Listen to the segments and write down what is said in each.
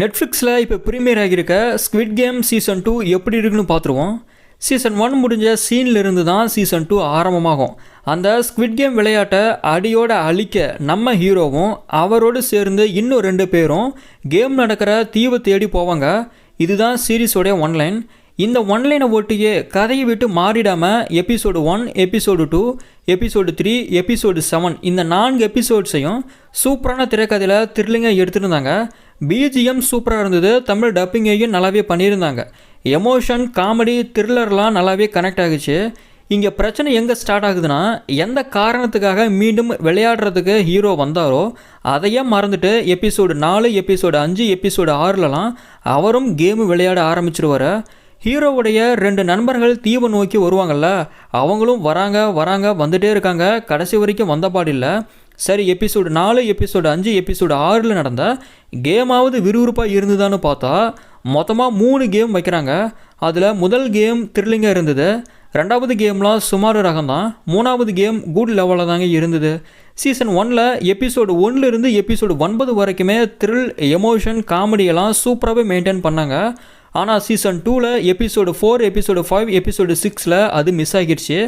நெட்ஃப்ளிக்ஸில் இப்போ ப்ரீமியர் ஆகியிருக்க ஸ்குவிட் கேம் சீசன் டூ எப்படி இருக்குன்னு பார்த்துருவோம். சீசன் ஒன் முடிஞ்ச சீன்லேருந்து தான் சீசன் டூ ஆரம்பமாகும். அந்த ஸ்குவிட் கேம் விளையாட்டை அடியோட அழிக்க நம்ம ஹீரோவும் அவரோடு சேர்ந்து இன்னும் ரெண்டு பேரும் கேம் நடக்கிற தீவை தேடி போவாங்க. இதுதான் சீரீஸோடைய ஒன்லைன் இந்த ஒன்லைனை ஒட்டியே கதையை விட்டு மாறிடாமல் episode one episode two episode three episode seven இந்த நான்கு எபிசோட்ஸையும் சூப்பரான திரைக்கதையில் த்ரில்லிங்காக எடுத்துருந்தாங்க. பிஜிஎம் சூப்பராக இருந்தது. தமிழ் டப்பிங்கையும் நல்லாவே பண்ணியிருந்தாங்க. எமோஷன் காமெடி த்ரில்லர்லாம் நல்லாவே கனெக்ட் ஆகுச்சு. இங்கே பிரச்சனை எங்கே ஸ்டார்ட் ஆகுதுன்னா எந்த காரணத்துக்காக மீண்டும் விளையாடுறதுக்கு ஹீரோ வந்தாரோ அதையே மறந்துட்டு எபிசோடு நாலு எபிசோடு அஞ்சு எபிசோடு ஆறுலலாம் அவரும் கேமு விளையாட ஆரம்பிச்சிருவார். ஹீரோவுடைய ரெண்டு நண்பர்கள் தீவை நோக்கி வருவாங்கல்ல அவங்களும் வராங்க வராங்க வந்துட்டே இருக்காங்க. கடைசி வரைக்கும் வந்த பாடில்லை சரி எபிசோடு நாலு எபிசோடு அஞ்சு எபிசோடு ஆறில் நடந்த கேமாவது விறுவிறுப்பாக இருந்ததான்னு பார்த்தா மொத்தமாக மூணு கேம் வைக்கிறாங்க. அதில் முதல் கேம் த்ரில்லிங்காக இருந்தது. ரெண்டாவது கேம்லாம் சுமார் ரகம் தான் மூணாவது கேம் குட் லெவலில் தாங்க இருந்தது. சீசன் ஒனில் எபிசோடு ஒன்லேருந்து எபிசோடு ஒன்பது வரைக்குமே த்ரில் எமோஷன் காமெடியெல்லாம் சூப்பராகவே மெயின்டைன் பண்ணாங்க. ஆனால் சீசன் டூவில் episode four episode five episode சிக்ஸில் அது மிஸ் ஆகிடுச்சு.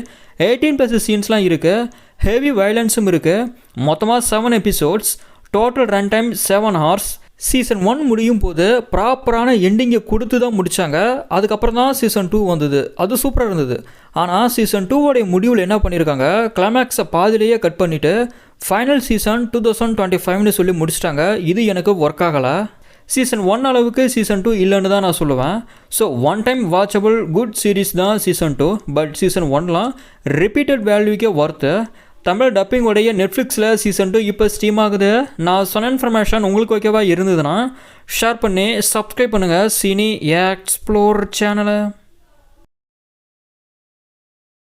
எயிட்டீன் ப்ளஸ் சீன்ஸ்லாம் இருக்குது ஹெவி வயலன்ஸும் இருக்குது மொத்தமாக seven episodes total run time seven hours season one முடியும் போது ப்ராப்பரான எண்டிங்கை கொடுத்து தான் முடித்தாங்க அதுக்கப்புறம் தான் சீசன் டூ வந்தது. அது சூப்பராக இருந்தது. ஆனால் சீசன் டூவோடைய முடிவில் என்ன பண்ணியிருக்காங்க கிளைமேக்ஸை பாதிலேயே கட் பண்ணிவிட்டு final season two thousand twenty ஃபைவ்னு சொல்லி முடிச்சிட்டாங்க. இது எனக்கு ஒர்க் ஆகலை. சீசன் ஒன் அளவுக்கு சீசன் டூ இல்லைன்னு தான் நான் சொல்லுவேன். So one time watchable good series தான் சீசன் டூ பட் சீசன் ஒன்லாம் ரிப்பீட்டட் வேல்யூக்கே ஒர்த்து தமிழ் டப்பிங் உடைய நெட்ஃப்ளிக்ஸில் சீசன் டூ இப்போ ஸ்டீம் ஆகுது. நான் சொன்ன இன்ஃபர்மேஷன் உங்களுக்கு ஓகேவா இருந்ததுன்னா ஷேர் பண்ணி சப்ஸ்கிரைப் பண்ணுங்கள் சினி எக்ஸ்ப்ளோர் சேனலை